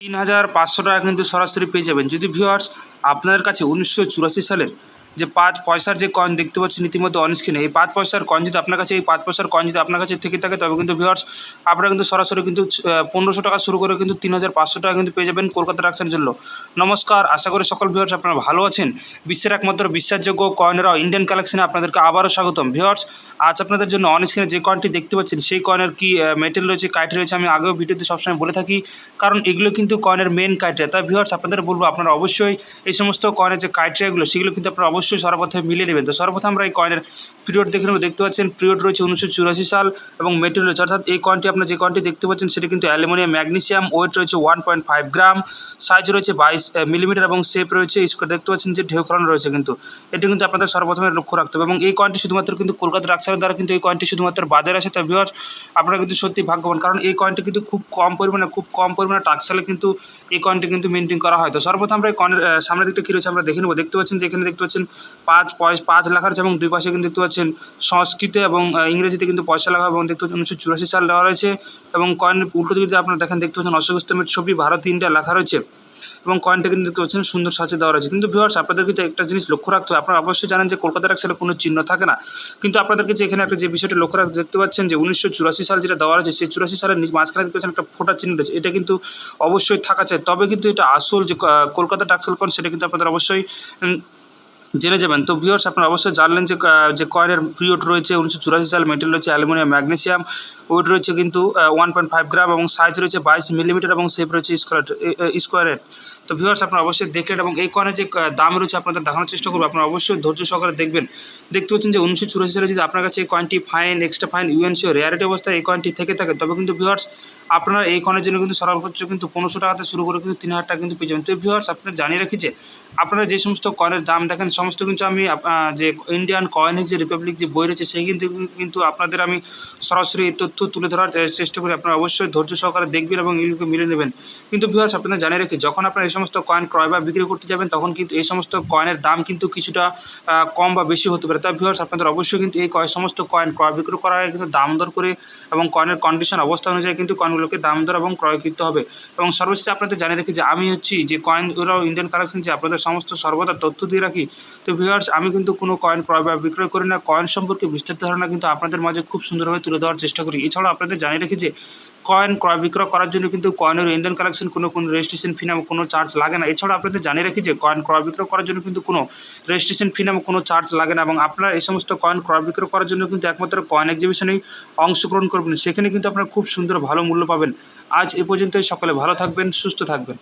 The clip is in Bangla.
তিন হাজার পাঁচশো টাকা কিন্তু সরাসরি পেয়ে যাবেন। যদি ভিউয়ার্স আপনাদের কাছে উনিশশো চুরাশি সালের যে পাঁচ পয়সার যে কয়েন দেখতে পাচ্ছেন ইতিমধ্যে অন স্ক্রিনে এই পাঁচ পয়সার কয়েন যদি আপনার কাছে, এই পাঁচ পয়সার কয়েন যদি আপনার কাছে থেকে থাকে, তবে কিন্তু ভিউয়ার্স আপনারা কিন্তু সরাসরি কিন্তু পনেরোশো টাকা শুরু করে কিন্তু তিন হাজার পাঁচশো টাকা কিন্তু পেয়ে যাবেন কলকাতা রাখছেন জন্য। নমস্কার, আশা করি সকল ভিউয়ার্স আপনারা ভালো আছেন। বিশ্বের একমাত্র বিশ্বাসযোগ্য কয়েনেরাও ইন্ডিয়ান কালেকশনে আপনাদেরকে আবারও স্বাগতম। ভিউয়ার্স আজ আপনাদের জন্য অন স্ক্রিনে যে কয়েনটি দেখতে পাচ্ছেন, সেই কয়েনের কি মেটেল রয়েছে, কাইট রয়েছে, আমি আগেও ভিডিওতে সবসময় বলে থাকি। কারণ এগুলো কিন্তু কয়েনের মেন ক্রাইটেরিয়া তাই ভিউয়ার্স আপনাদের বলব, আপনারা অবশ্যই এই সমস্ত কয়েনের যে ক্রাইটেরিয়াগুলো সেগুলো কিন্তু আপনারা অবশ্যই সর্বপ্রথমে মিলিয়ে নেবেন। তো সর্বপ্রথম আমরা এই কয়েনের পিরিয়ড দেখে নেব। দেখতে পাচ্ছেন পিরিয়ড রয়েছে উনিশশো চুরাশি সাল এবং মেটেল রয়েছে। অর্থাৎ এই কয়েনটি আপনার যে কয়েনটি দেখতে পাচ্ছেন, সেটা কিন্তু অ্যালুমিনিয়াম, ম্যাগনেসিয়াম ওয়েট রয়েছে one point five gram size রয়েছে বাইশ মিলিমিটার এবং শেপ রয়েছে স্কোয়ার দেখতে পাচ্ছেন যে ঢেউ করানো রয়েছে কিন্তু। এটি কিন্তু আপনাদের সর্বপ্রথমে লক্ষ্য রাখতে হবে এবং এই কয়েনটি শুধুমাত্র কিন্তু কলকাতা রাক্সারের দ্বারা কিন্তু এই কয়েনটি শুধুমাত্র বাজারে আসে। তাই ভিউয়ার্স আপনারা কিন্তু সত্যি ভাগ্যবান, কারণ এই কয়েনটি কিন্তু খুব কম পরিমাণে, খুব কম পরিমাণে টাকসালে কিন্তু এই কয়েনটি কিন্তু মেনটেন করা হয়। তো সর্বপ্রথম আমরা এই কয়েনের সামনের দিকটা কী রয়েছে আমরা দেখে নেব। দেখতে পাচ্ছেন যে এখানে দেখতে পাচ্ছেন পাঁচ পয়সা পাঁচ লেখা রয়েছে এবং দুই পাশে কিন্তু দেখতে পাচ্ছেন সংস্কৃতে এবং ইংরেজিতে কিন্তু পয়সা লেখা এবং দেখতে পাচ্ছেন উনিশশো চুরাশি সাল দেওয়া রয়েছে এবং কয়েনের উল্টো দিকে যে আপনারা দেখেন, দেখতে পাচ্ছেন অশোক স্তম্ভের ছবি, ভারত ইন্ডিয়া লেখা রয়েছে এবং কয়েনটা কিন্তু দেখতে পাচ্ছেন সুন্দর সাজে দেওয়া রয়েছে। কিন্তু ভিউয়ার্স আপনাদেরকে যে একটা জিনিস লক্ষ্য রাখতে হবে। আপনারা অবশ্যই জানেন যে কলকাতার একসাথে কোনো চিহ্ন থাকে না। কিন্তু আপনাদেরকে যে এখানে একটা যে বিষয়টা লক্ষ্য রাখতে দেখতে পাচ্ছেন যে উনিশশো চুরাশি সাল যেটা দেওয়া রয়েছে, সেই চুরাশি সালের মাঝখানে দেখতে পাচ্ছেন একটা ফোটা চিহ্ন রয়েছে। এটা কিন্তু অবশ্যই থাকা চাই। তবে কিন্তু এটা আসল যে কলকাতা টাক্সেল কয়েন সেটা কিন্তু আপনাদের অবশ্যই জেনে যাবেন। তো ভিউয়ার্স আপনারা অবশ্যই জানলেন যে যে কয়েনের পিরিয়ড রয়েছে, উনিশশো চুরাশি সাল মেটেল রয়েছে অ্যালুমিনিয়াম ম্যাগনেসিয়াম ওয়েট রয়েছে কিন্তু ওয়ান পয়েন্ট ফাইভ গ্রাম এবং সাইজ রয়েছে বাইশ মিলিমিটার এবং শেপ রয়েছে স্কোয়ার স্কোয়ারের তো ভিউয়ার্স আপনারা অবশ্যই দেখলেন এবং এই কয়েনের যে দাম রয়েছে আপনাদের দেখানোর চেষ্টা করব। আপনারা অবশ্যই ধৈর্য সহকারে দেখবেন। দেখতে পাচ্ছেন যে, উনিশশো চুরাশি সালে যদি আপনার কাছে এই কয়েনটি fine extra fine UNC rarity অবস্থায় এই কয়েনটি থেকে থাকে, তবে কিন্তু ভিউয়ার্স আপনারা এই কয়েনের জন্য কিন্তু সর্বোচ্চ কিন্তু পনেরোশো টাকাতে শুরু করে কিন্তু তিন হাজার টাকা কিন্তু পেয়ে যাবেন। তো ভিউয়ার্স আপনারা জানিয়ে রাখি যে, আপনারা যে সমস্ত কয়েনের দাম দেখেন সমস্ত কিন্তু আমি যে ইন্ডিয়ান কয়েনের যে রিপাবলিক যে বই রয়েছে, সেই কিন্তু কিন্তু আপনাদের আমি সরাসরি তথ্য তুলে ধরার চেষ্টা করি। আপনারা অবশ্যই ধৈর্য সহকারে দেখবেন এবং এগুলোকে মিলে নেবেন। কিন্তু ভিউয়ার্স আপনারা জানিয়ে রাখি, যখন আপনারা এই সমস্ত কয়েন ক্রয় বা বিক্রি করতে যাবেন, তখন কিন্তু এই সমস্ত কয়েনের দাম কিন্তু কিছুটা কম বা বেশি হতে পারে। তাই ভিউয়ার্স আপনাদের অবশ্যই কিন্তু এই কয়, সমস্ত কয়েন ক্রয় বিক্রি করার কিন্তু দাম দর করে এবং কয়েনের কন্ডিশন অবস্থা অনুযায়ী কিন্তু কয়েনগুলোকে দাম দর এবং ক্রয় করতে হবে। এবং সর্বশেষ আপনাদের জানিয়ে রাখি যে, আমি হচ্ছি যে কয়েন ইন্ডিয়ান কালেকশন যে আপনাদের সমস্ত সর্বদা তথ্য দিয়ে রাখি তো ভিউয়ার্স আমি কিন্তু কোনো কয়েন ক্রয় বা বিক্রয় করি না। কয়েন সম্পর্কে বিস্তারিত ধারণা কিন্তু আপনাদের মাঝে খুব সুন্দরভাবে তুলে দেওয়ার চেষ্টা করি। এছাড়াও আপনাদের জানিয়ে রাখি যে কয়েন ক্রয় বিক্রয় করার জন্য কিন্তু কয়েনের ইন্ডিয়ান কালেকশন কোনো কোনো রেজিস্ট্রেশন ফি নামে কোনো চার্জ লাগে না। এছাড়াও আপনাদের জানিয়ে রাখি যে কয়েন ক্রয় বিক্রয় করার জন্য কিন্তু কোনো রেজিস্ট্রেশন ফি নামে কোনো চার্জ লাগে না। এবং আপনারা এই সমস্ত কয়েন ক্রয় বিক্রয় করার জন্য কিন্তু একমাত্র কয়েন এক্সিবিশনেই অংশগ্রহণ করবেন। সেখানে কিন্তু আপনারা খুব সুন্দর ভালো মূল্য পাবেন। আজ এ পর্যন্তই। সকলে ভালো থাকবেন, সুস্থ থাকবেন।